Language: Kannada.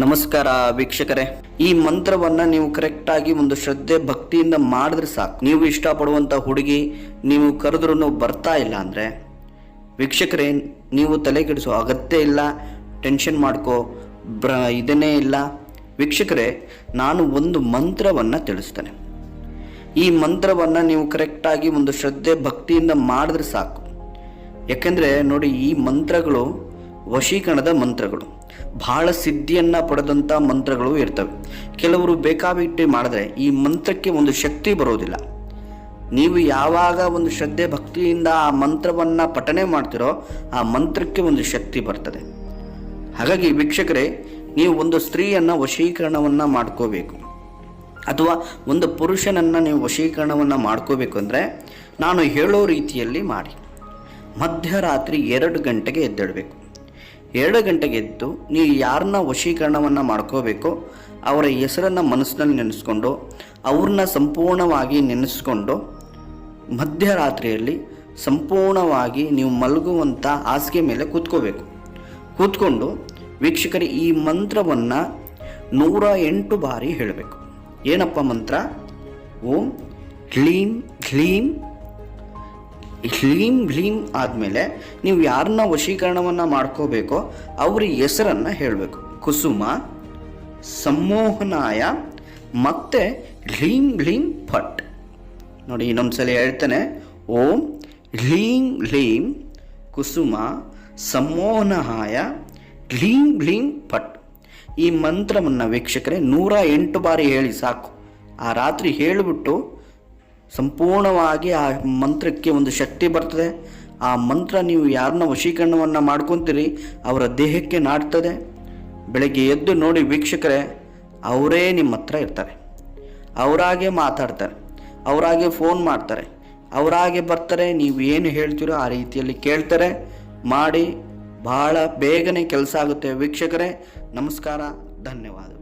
ನಮಸ್ಕಾರ ವೀಕ್ಷಕರೇ. ಈ ಮಂತ್ರವನ್ನ ನೀವು ಕರೆಕ್ಟ್ ಆಗಿ ಒಂದು ಶ್ರದ್ಧೆ, ಭಕ್ತಿಯಿಂದ ಮಾಡಿದ್ರೆ ಸಾಕು. ನೀವು ಇಷ್ಟಪಡುವಂತ ಹುಡುಗಿ, ನೀವು ಕರೆದ್ರೂ ಬರ್ತಾ ಇಲ್ಲ ಅಂದ್ರೆ, ವೀಕ್ಷಕರೇ, ನೀವು ತಲೆಕೆಡಿಸೋ ಅಗತ್ಯ ಇಲ್ಲ, ಟೆನ್ಷನ್ ಮಾಡ್ಕೋ, ಬ್ರ, ಇದನ್ನೇ ಇಲ್ಲ. ವೀಕ್ಷಕರೇ, ನಾನು ಒಂದು ಮಂತ್ರವನ್ನ ತಿಳಿಸ್ತೇನೆ. ಈ ಮಂತ್ರವನ್ನ ನೀವು ಕರೆಕ್ಟಾಗಿ ಒಂದು ಶ್ರದ್ಧೆ, ಭಕ್ತಿಯಿಂದ ಮಾಡಿದ್ರೆ ಸಾಕು. ಯಾಕೆಂದರೆ ನೋಡಿ, ಈ ಮಂತ್ರಗಳು ವಶೀಕರಣದ ಮಂತ್ರಗಳು. ಬಹಳ ಸಿದ್ಧಿಯನ್ನು ಪಡೆದಂಥ ಮಂತ್ರಗಳು ಇರ್ತವೆ. ಕೆಲವರು ಬೇಕಾಬಿಟ್ಟು ಮಾಡಿದ್ರೆ ಈ ಮಂತ್ರಕ್ಕೆ ಒಂದು ಶಕ್ತಿ ಬರೋದಿಲ್ಲ. ನೀವು ಯಾವಾಗ ಒಂದು ಶ್ರದ್ಧೆ ಭಕ್ತಿಯಿಂದ ಆ ಮಂತ್ರವನ್ನ ಪಠನೆ ಮಾಡ್ತಿರೋ ಆ ಮಂತ್ರಕ್ಕೆ ಒಂದು ಶಕ್ತಿ ಬರ್ತದೆ. ಹಾಗಾಗಿ ವೀಕ್ಷಕರೇ, ನೀವು ಒಂದು ಸ್ತ್ರೀಯನ್ನ ವಶೀಕರಣವನ್ನ ಮಾಡ್ಕೋಬೇಕು. ಅಥವಾ ಒಂದು ಪುರುಷನನ್ನ ನೀವು ವಶೀಕರಣವನ್ನ ಮಾಡ್ಕೋಬೇಕು ಅಂದರೆ ನಾನು ಹೇಳೋ ರೀತಿಯಲ್ಲಿ ಮಾಡಿ. ಮಧ್ಯರಾತ್ರಿ ಎರಡು ಗಂಟೆಗೆ ಎದ್ದೇಳಬೇಕು. ಎರಡು ಗಂಟೆಗೆ ಎದ್ದು ನೀವು ಯಾರನ್ನ ವಶೀಕರಣವನ್ನು ಮಾಡ್ಕೋಬೇಕೋ ಅವರ ಹೆಸರನ್ನು ಮನಸ್ಸಿನಲ್ಲಿ ನೆನೆಸ್ಕೊಂಡು ಅವ್ರನ್ನ ಸಂಪೂರ್ಣವಾಗಿ ನೆನೆಸ್ಕೊಂಡು ಮಧ್ಯರಾತ್ರಿಯಲ್ಲಿ ಸಂಪೂರ್ಣವಾಗಿ ನೀವು ಮಲಗುವಂಥ ಹಾಸಿಗೆ ಮೇಲೆ ಕೂತ್ಕೋಬೇಕು. ಕೂತ್ಕೊಂಡು ವೀಕ್ಷಕರಿ ಈ ಮಂತ್ರವನ್ನು ನೂರ ಎಂಟು ಬಾರಿ ಹೇಳಬೇಕು. ಏನಪ್ಪ ಮಂತ್ರ? ಓಂ ಕ್ಲೀಂ ಕ್ಲೀಂ ಹ್ಲೀಂ ಹ್ಲೀಂ ಆದಮೇಲೆ ನೀವು ಯಾರನ್ನ ವಶೀಕರಣವನ್ನು ಮಾಡ್ಕೋಬೇಕೋ ಅವ್ರ ಹೆಸರನ್ನು ಹೇಳಬೇಕು. ಕುಸುಮ ಸಮ್ಮೋಹನಾಯ ಮತ್ತೆ ಹ್ಲೀಂ ಹ್ಲೀಂ ಫಟ್. ನೋಡಿ, ಇನ್ನೊಂದ್ಸಲ ಹೇಳ್ತೇನೆ. ಓಂ ಲೀಂ ಲೀಂ ಕುಸುಮ ಸಮ್ಮೋಹನಾಯ ಲೀಂ ಲೀಂ ಫಟ್. ಈ ಮಂತ್ರವನ್ನು ವೀಕ್ಷಕರೇ ನೂರ ಎಂಟು ಬಾರಿ ಹೇಳಿ ಸಾಕು. ಆ ರಾತ್ರಿ ಹೇಳಿಬಿಟ್ಟು ಸಂಪೂರ್ಣವಾಗಿ ಆ ಮಂತ್ರಕ್ಕೆ ಒಂದು ಶಕ್ತಿ ಬರ್ತದೆ. ಆ ಮಂತ್ರ ನೀವು ಯಾರನ್ನ ವಶೀಕರಣವನ್ನು ಮಾಡ್ಕೊತೀರಿ, ಅವರ ದೇಹಕ್ಕೆ ನಾಡ್ತದೆ. ಬೆಳಗ್ಗೆ ಎದ್ದು ನೋಡಿ ವೀಕ್ಷಕರೇ, ಅವರೇ ನಿಮ್ಮ ಹತ್ರ ಇರ್ತಾರೆ. ಅವರಾಗೆ ಮಾತಾಡ್ತಾರೆ, ಅವರಾಗೆ ಫೋನ್ ಮಾಡ್ತಾರೆ, ಅವರಾಗೆ ಬರ್ತಾರೆ, ನೀವು ಏನು ಹೇಳ್ತೀರೋ ಆ ರೀತಿಯಲ್ಲಿ ಕೇಳ್ತಾರೆ. ಮಾಡಿ, ಬಹಳ ಬೇಗನೆ ಕೆಲಸ ಆಗುತ್ತೆ ವೀಕ್ಷಕರೇ. ನಮಸ್ಕಾರ ಧನ್ಯವಾದ